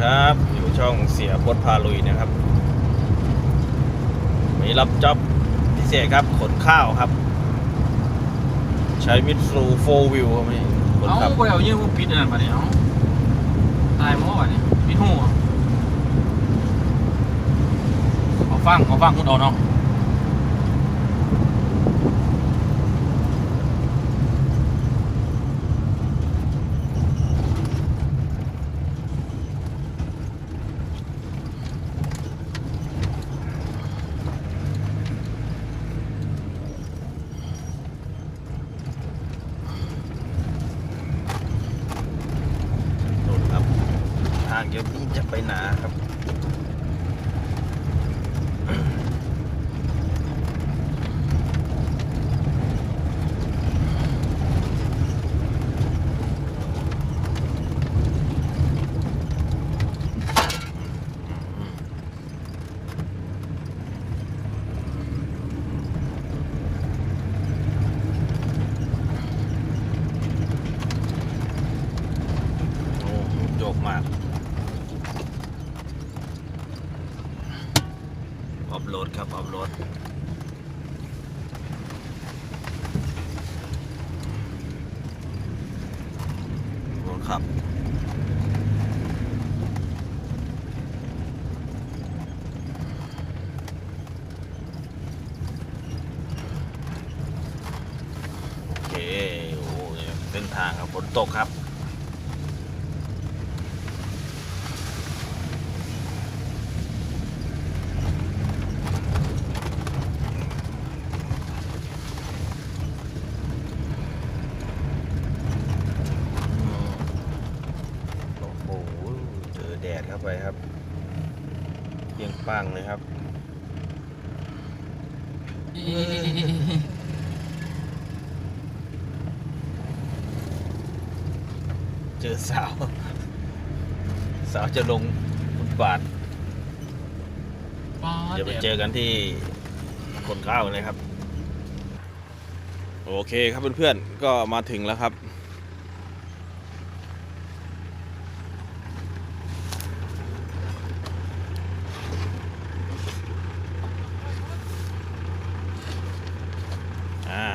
ครับ อยู่ช่องเสียพดพาลุยนะครับมีรับจ็อบพิเศษครับ ขนข้าวครับ ใช้มิตซูโฟวิวครับนี่ขนเอาครับไปเอาเยี่ยมปิดอันนั้นมาเนี่ยตายมั้งวะเนี่ยปิดหูอะเอาฟังเอาฟังคุณดอเนาะ โดนครับ ทางเดี๋ยวนี้จะไปหนาครับ โอ้โยก มากออฟโหลดครับออฟโหลดโอ้ครับโอเคโอ้ยเส้นทางครับฝนตกครับ โอ้โห เจอแดดเข้า ไปครับเปรียงปังเลยครับเจอสาว สาวจะลงฟุตบาทเดี๋ยวไปเจอกันที่คนข้าวเลยครับ โอเคครับเพื่อนๆก็มาถึงแล้วครับ อ่า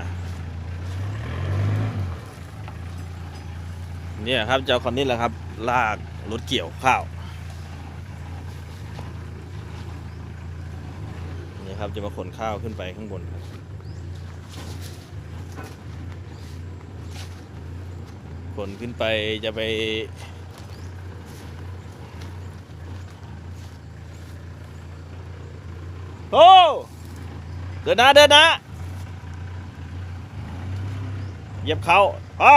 เนี่ยครับเจ้าคนนี้แหละครับลากรถเกี่ยวข้าวนี่ครับจะมาขนข้าวขึ้นไปข้างบนครับขนขึ้นไปจะไป โอ้เดินน้าเดินน้าเหยียบเขาอะ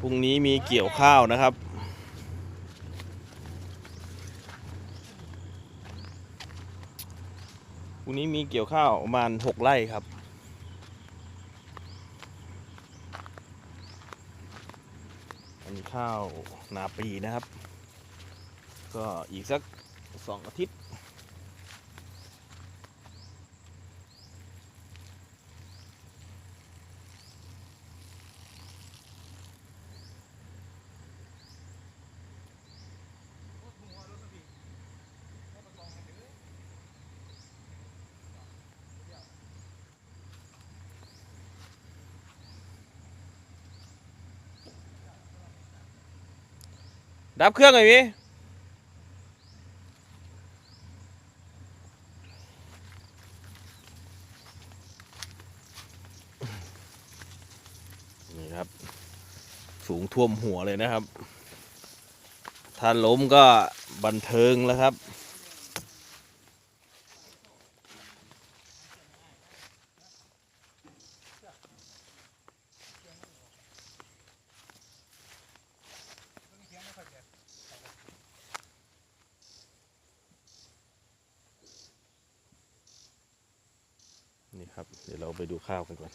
พรุ่งนี้มีเกี่ยวข้าวนะครับ พรุ่งนี้มีเกี่ยวข้าวประมาณหกไร่ครับ อันนี้ข้าวนาปีนะครับ ก็อีกสักสองอาทิตย์ ดับเครื่องหน่อยพี่นี่ครับ สูงท่วมหัวเลยนะครับ ถ้าล้มก็บันเทิงแล้วครับ นี่ครับ เดี๋ยวเราไปดูข้าวกันก่อน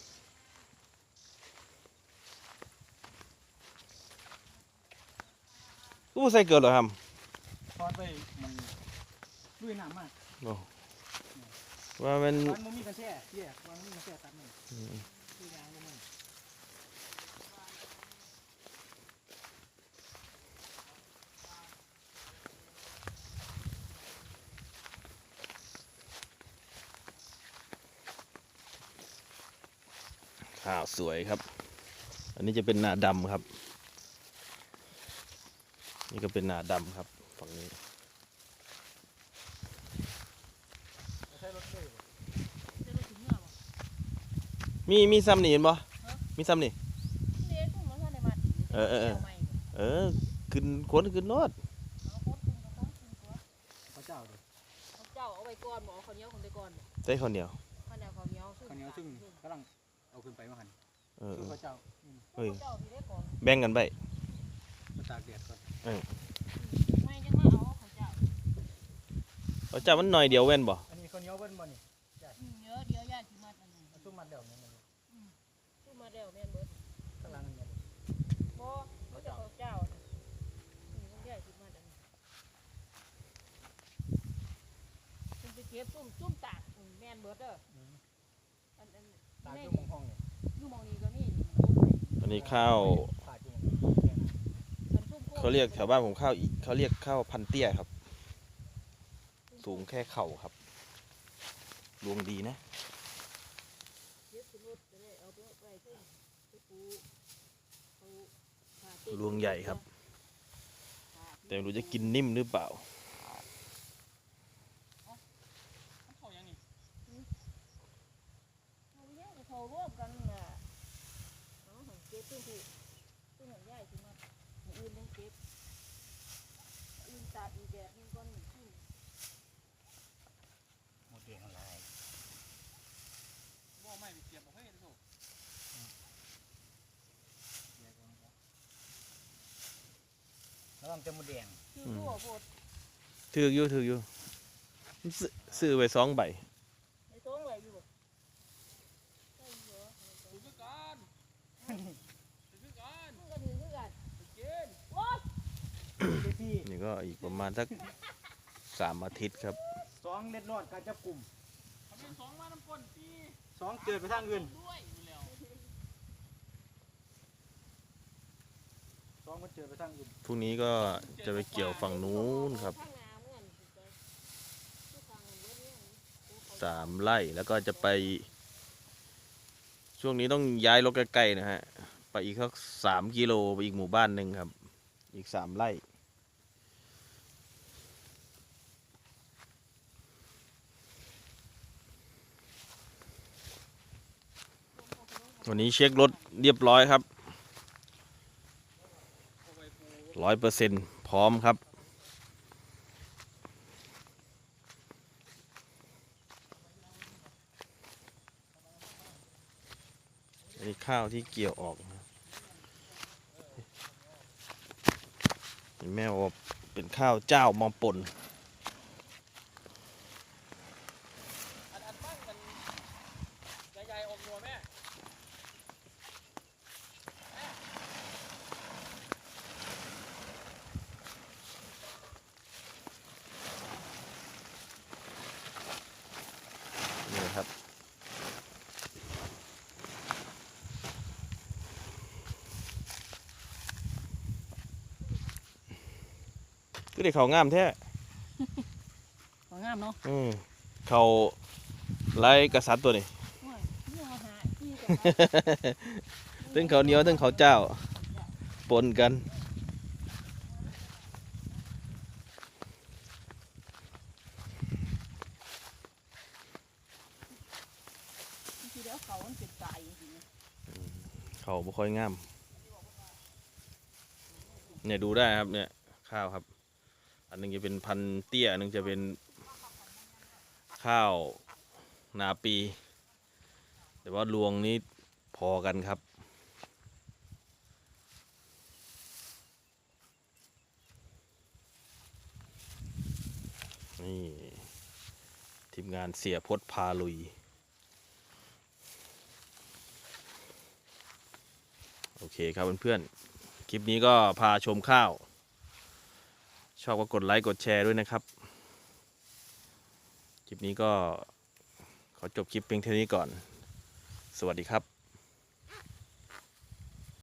กู้ใส่เกิดเหรอครับตอนไปมันด้วยน้ำมากโอ้ว่ามันวันมันมีกระแสเยี่ยวันมันมีกระแสตัดมัน อืม คือยางลงมันข้าวสวยครับ อันนี้จะเป็นนาดำครับ นี่ก็เป็นนาดำครับฝั่งนี้ใช้รถเลยจะรู้ถึงเมื่อบ่มีมีซ้ำนี่เห็นบ่มีซ้ำนี่เด็กพวกมันก็ได้มาเออเออเออาใหม่เออขึ้นคนขึ้นรถเอาโคตรคุณก็ต้องคุณตัวพระเจ้าดิเอาเจ้าเอาไว้ก่อนบ่เอาข้าวเหนียวคนไปก่อนบ่ใส่ข้าวเหนียวข้าวเหนียวข้าวเหนียวข้าวเหนียวซึ่งกำลัง เอาขึ้นไปมาหันเออคือพระเจ้าเฮ้ยเจ้าที่ได้ก่อนแบ่งกันไปมาตากแดดก่อนไม่ยังมาเอาข้าวเจ้าเอาจ้ามันหน่อยเดียวเว้นบ่อันนี้ข้าวเหนียวเบิ้ลบ่นี่อืมเยอะเดี๋ยวย่าสิมาอันนี้เอาซุ่มมัดเดี่ยวนี่มันซื้อมาแล้วแม่นเบิดข้างล่างนี่บ่เขาจะเอาเจ้าน่ะอืมย่าสิมาอันนี้คุณไปเก็บซุ่มซุ่มตากอืมแม่นเบิดเด้ออันอัน ตาก แม่ อยู่มองห้องนี่ อยู่หมองนี้ก็มี อันนี้ข้าวเขาเรียกแถวบ้านผมข้าวเขาเรียกข้าวพันเตี้ยครับ สูงแค่เข่าครับรวงดีนะรวงใหญ่ครับ แต่ไม่รู้จะกินนิ่มหรือเปล่ายังนี่ เอาแยกไปเขาร่วมกันน่ะเอาหันเก็บซึ่งที่ซึ่งหันใหญ่สิมาหมู่อื่นยังเก็บอื่นตากอีกแบบหนึงก่อนขึ้น หมดเดียงอะไร บ่ไม่ไปเสียบบ่เฮ้ยโซ่ ระวังเต็มหมดแดงคืออืมรั่วโพดถือกอยู่ถือกอยู่ซื้อซื้อไปสองใบในท้องไว้อยู่บ่ใช่เหรอถือคือกันถือคือกันมันก็ถือคือกันไปกินโอ๊ยที่นี่ก็อีกประมาณสักสามอาทิตย์ครับ สองเล็ดรอดการจับกลุ่มทำเป็นสองมาน้ำก้นปีสองเกิดไปทางอื่น ด้วย องมันเจอไปทางอื่นพรุ่งนี้ก็จะไปเกี่ยวฝั่งนู้นครับสางมันเยอะเนี่ยสามไร่แล้วก็จะไป ช่วงนี้ต้องย้ายรถใกล้ๆนะฮะ ไปอีกสักสามกิโลไปอีกหมู่บ้านหนึ่งครับ อีกสามไร่วันนี้เช็ครถเรียบร้อยครับ ร้อยเปอร์เซ็นต์พร้อมครับ อันนี้ข้าวที่เกี่ยวออกนะเห็นแม่ว่าเป็นข้าวเจ้ามอปนอันบ้างมันใหญ่ๆออกหัวแม่ นี่นะครับ ก็ได้เขาวงามแท้ของงามเนาะอืมเขาไล่กษัตริย์ตัวนี้โอ้ยนี่เอาหาที่กันตึงเขาวเหนียวตึงเขาวเจ้า ปนกันทีเดียวเขามันเป็นตายจริงเขาบ่ค่อยงาม เนี่ยดูได้ครับเนี่ย ข้าวครับ อันหนึงจะเป็นพันเตี้ยอันหนึงจะเป็นข้าวนาปี แต่ว่ารวงนี้พอกันครับนี่ทีมงานเสียพดพาลุย โอเคครับเพื่อนๆ คลิปนี้ก็พาชมข้าว ชอบก็กดไลค์กดแชร์ด้วยนะครับ คลิปนี้ก็ขอจบคลิปเพียงเท่านี้ก่อน สวัสดีครับ